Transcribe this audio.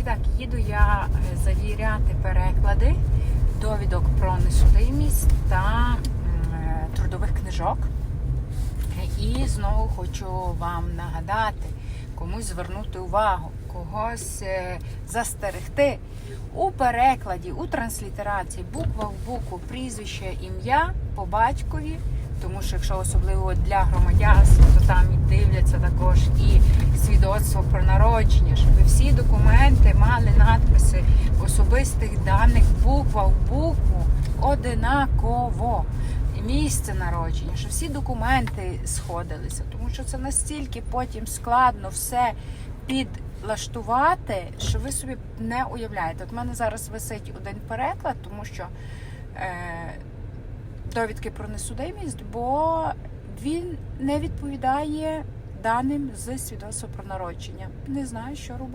І так, їду я е, завіряти переклади довідок про несудимість та е, трудових книжок. І знову хочу вам нагадати, комусь звернути увагу, когось е, застерегти у перекладі, у транслітерації, буква в букву, прізвище, ім'я по батькові. Тому що якщо особливо для громадянства, то там і дивляться також і свідоцтво про народження, щоб ви всі документи мали надписи особистих даних буква в букву одинаково. Місце народження, що всі документи сходилися, тому що це настільки потім складно все підлаштувати, що ви собі не уявляєте. От в мене зараз висить один переклад, тому що е, довідки про несудимість, бо він не відповідає даним з свідоцтва про народження. Не знаю, що робити.